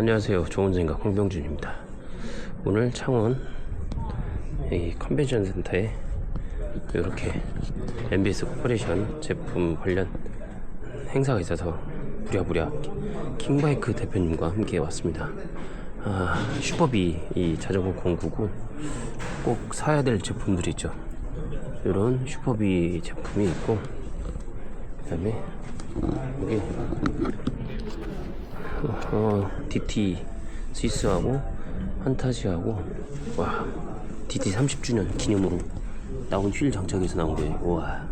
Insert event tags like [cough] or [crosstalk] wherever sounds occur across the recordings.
안녕하세요. 좋은 생각 홍병준입니다. 오늘 창원 이 컨벤션 센터에 이렇게 MBS 코퍼레이션 제품 관련 행사가 있어서 부랴부랴 킹바이크 대표님과 함께 왔습니다. 아, 슈퍼비 이 자전거 공구고 꼭 사야 될 제품들이 있죠. 이런 슈퍼비 제품이 있고 그 다음에 여기 어, DT 스위스하고 판타지하고 와 DT 30주년 기념으로 나온 휠 장착해서 나온 거예요. 와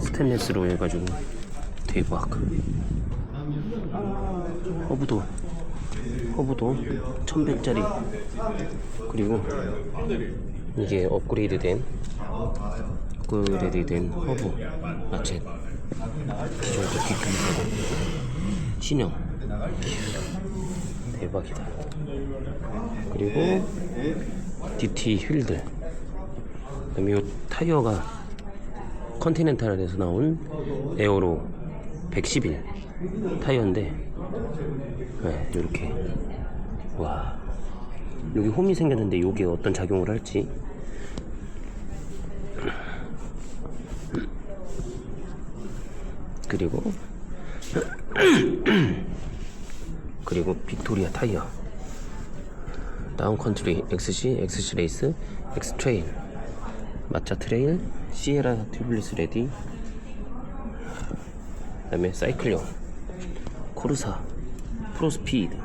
스테인레스로 해가지고 대박. 허브도 허브도 1100짜리 그리고 이게 업그레이드 된 업그레이드 된 허브 마켓 기존 거 뒷금하고 신형. 대박이다. 그리고 DT 휠들. 그다음에 이 타이어가 컨티넨탈에서 나온 에어로 111 타이어인데 네, 이렇게. 와. 여기 홈이 생겼는데 이게 어떤 작용을 할지. 그리고 [coughs] 그리고 빅토리아 타이어. 다운컨트리 XC, XC 레이스, X 트레일. 마차 트레일, 시에라 튜블리스 레디. 그 다음에 사이클용 코르사 프로 스피드.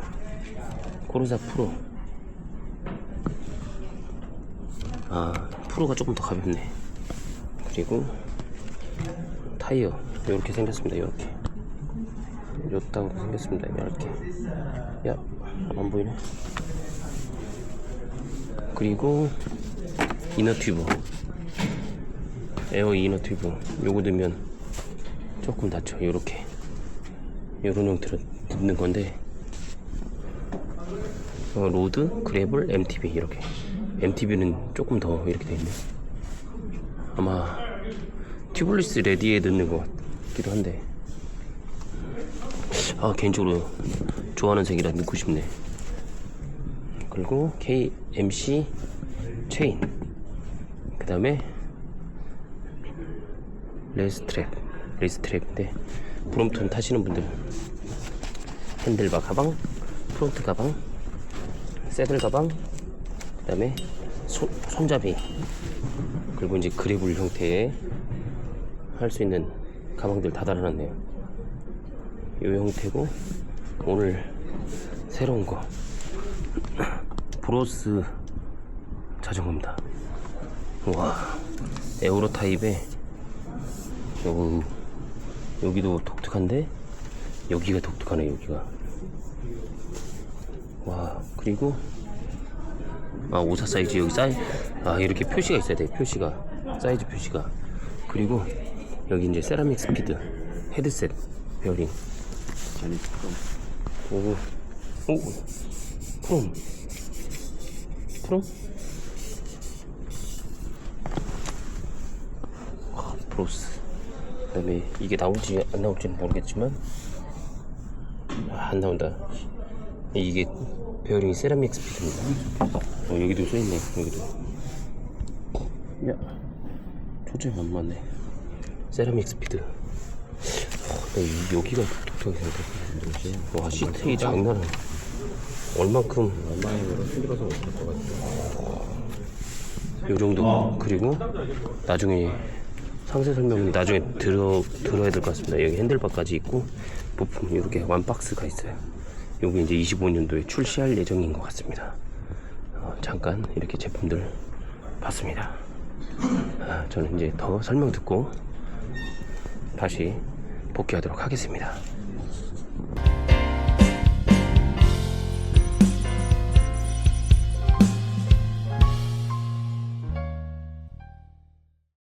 코르사 프로. 아 프로가 조금 더 가볍네. 그리고 타이어. 이렇게 생겼습니다 이렇게 이렇다고 생겼습니다 이렇게. 야 안 보이네. 그리고 이너 튜브. 에어 이너 튜브. 요거 넣으면 조금 닫혀 요렇게. 요런 형태로 넣는 건데. 어, 로드, 그래블, MTB 이렇게. MTB는 조금 더 이렇게 돼 있네. 아마 튜블리스 레디에 넣는 것 같기도 한데 아 개인적으로 좋아하는 색이라 넣고 싶네. 그리고 KMC 체인. 그 다음에 레스트랩 레스트랩인데 브롬톤 타시는 분들. 핸들바 가방 프론트 가방 새들 가방 그 다음에 손잡이. 그리고 이제 그래블 형태의 할 수 있는 가방들 다 달아놨네요 이 형태고 오늘 새로운 거 브로스 자전거입니다. 와 에어로 타입에 요, 여기도 독특한데? 여기가 독특하네 여기가. 와 그리고 아 오사 사이즈 여기 사이 아 이렇게 표시가 있어야 돼 표시가. 사이즈 표시가. 그리고 여기 이제 세라믹 스피드 헤드셋 베어링 오, 오, 프롬, 프롬? 아, 브로스. 그 다음에 이게 나올지 안 나올지는 모르겠지만, 아, 안 나온다. 이게 베어링이 세라믹 스피드입니다. 어, 여기도 써있네, 여기도. 야, 초점이 안 맞네. 세라믹 스피드. 이- 여기가 독특하게 생겼네. 와, 시트이 장난 아니야. 얼만큼 같아요. 요 정도 그리고 나중에 상세 설명은 나중에 들어 들어야 될 것 같습니다. 여기 핸들바까지 있고 부품 이렇게 완 박스가 있어요. 여기 이제 25년도에 출시할 예정인 것 같습니다. 어, 잠깐 이렇게 제품들 봤습니다. 아, 저는 이제 더 설명 듣고 다시 복귀하도록 하겠습니다.